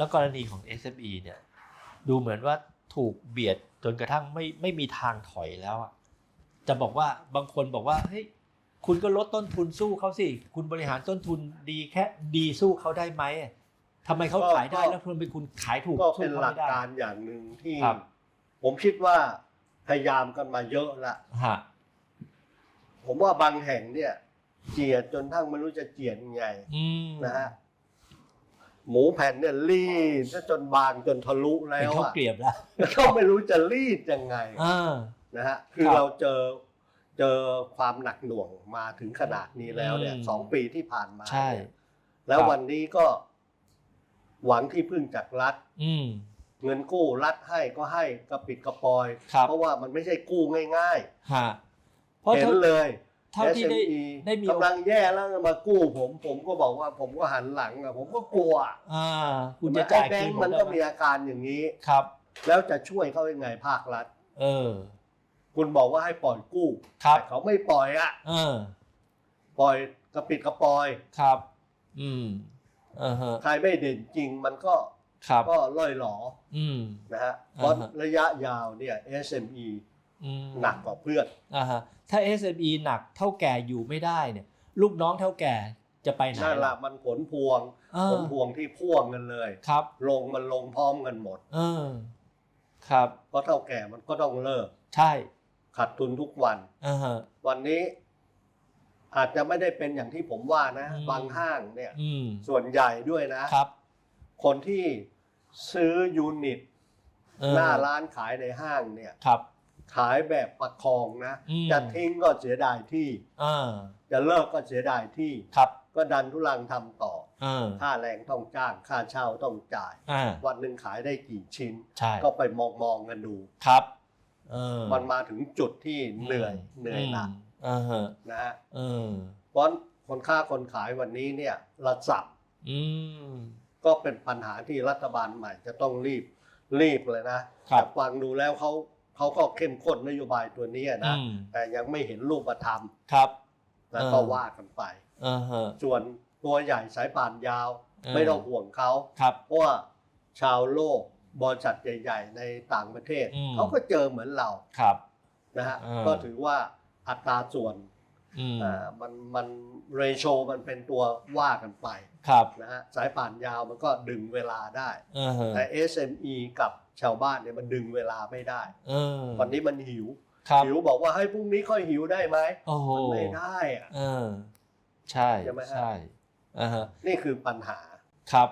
แล้วกรณีของ SME เนี่ยดูเหมือนว่าถูกเบียดจนกระทั่งไม่ไม่มีทางถอยแล้วอะจะบอกว่าบางคนบอกว่าเฮ้ยคุณก็ลดต้นทุนสู้เขาสิ คุณบริหารต้นทุนดีแค่ดีสู้เขาได้ไหมทำไมเขาก็ขายได้ก็แล้วคุณเป็นคุณขายถูกก็สู้เป็นเขาหลัไม่กได้การอย่างหนึ่งที่ครับผมคิดว่าพยายามกันมาเยอะละฮะผมว่าบางแห่งเนี่ย เจียดจนทั้งไม่รู้จะเจียดยังไงอืมนะฮะ หมูแผ่นเนี่ยรีดซะจนบางจนทะลุแล้เป็นวข้าวอะเกลียบแล้วก็ไม่รู้จะรีดยังไงอ่านะฮะคือครับเราเจอเจอความหนักหน่วงมาถึงขนาดนี้แล้วเนี่ยอืมสองปีที่ผ่านมาใช่เนี่ยแล้วครับวันนี้ก็ หวังที่พึ่งจากรัฐอืมเงินกู้รัฐให้ก็ให้กระปิดกระปอยครับเพราะว่ามันไม่ใช่กู้ง่ายฮะเพราะๆเห็นเท่าเลย เท่าที่ได้ SME ได้มีกำลังแย่แล้วมากู้ผม ผมก็บอกว่าผมก็หันหลังอะผมก็กลัวอ่า คุณจะจ่ายไอ้แบงคืนค์ผมันได้ก็ไหมีอาการอย่างนี้ ครับ แล้วจะช่วยเขายังไงภาครัฐ เออ คุณบอกว่าให้ปล่อยกู้ครับ แต่เขาไม่ปล่อยอะเออ ปล่อยกระปิดกระปอย ครับ อืมเออฮะ ใครไม่เด่นจริงมันก็ครับ ก็ล่อยหลออืม นะฮะอ่าฮะเพราะระยะยาวเนี่ย SME อืม หนักกว่าเพื่อนอ่าฮะถ้า SME หนักเท่าแก่อยู่ไม่ได้เนี่ย ลูกน้องเท่าแก่จะไปไหนนั่นแหละมันผลพวงเอผอลพวงที่พ่วงกันเลยครับ ลงมันลงพร้อมกันหมดเออครับเพราะเท่าแก่มันก็ต้องเลิก ใช่ขาดทุนทุกวันอ่าฮะวันนี้อาจจะไม่ได้เป็นอย่างที่ผมว่านะอืมบางห้างเนี่ยอืมส่วนใหญ่ด้วยนะครับ คนที่ซื้อยูนิตเออหน้าร้านขายในห้างเนี่ยครับ ขายแบบประคองนะ อืม จะทิ้งก็เสียดายที่อ่าจะเลิกก็เสียดายที่ ครับก็ดันทุลังทำต่อ เออค่าแรงต้องจ้าง ค่าเช่าต้องจ่าย อ่าวันหนึ่งขายได้กี่ชิ้น ใช่ก็ไปมองมองๆกันดู ครับเออมันมาถึงจุดที่เหนื่อยเหนื่อยหนักมอ่าฮะนะฮะเออเพราะคนค้าคนขายวันนี้เนี่ยระสับอืม ก็เป็นปัญหาที่รัฐบาลใหม่จะต้องรีบรีบเลยนะครับ แต่ฟังดูแล้วเขา เขาก็เข้มข้นนโยบายตัวนี้นะอืม แต่ยังไม่เห็นรูปธรรมครับ แล้วเออก็ว่ากันไป อ่าฮะ ส่วนตัวใหญ่สายป่านยาว เออ ไม่ต้องห่วงเขาครับ เพราะว่าชาวโลกบริษัทใหญ่ ๆ ในต่างประเทศ อืม เขาก็เจอเหมือนเราครับ นะฮะเออ ก็ถือว่าอัตราส่วน อืมอ่ามันมันเรโชมันเป็นตัวว่ากันไปครับนะฮะสายป่านยาวมันก็ดึงเวลาได้อ่าฮะแต่ SME กับชาวบ้านเนี่ยมันดึงเวลาไม่ได้ เออวันนี้มันหิว ครับหิวบอกว่าให้ยพรุ่งนี้ค่อยหิวได้ไหมโอ้โหมันไม่ได้อะ เออ ใช่ใช่ไหมฮะ ใช่อ่าฮะนี่คือปัญหา ครับ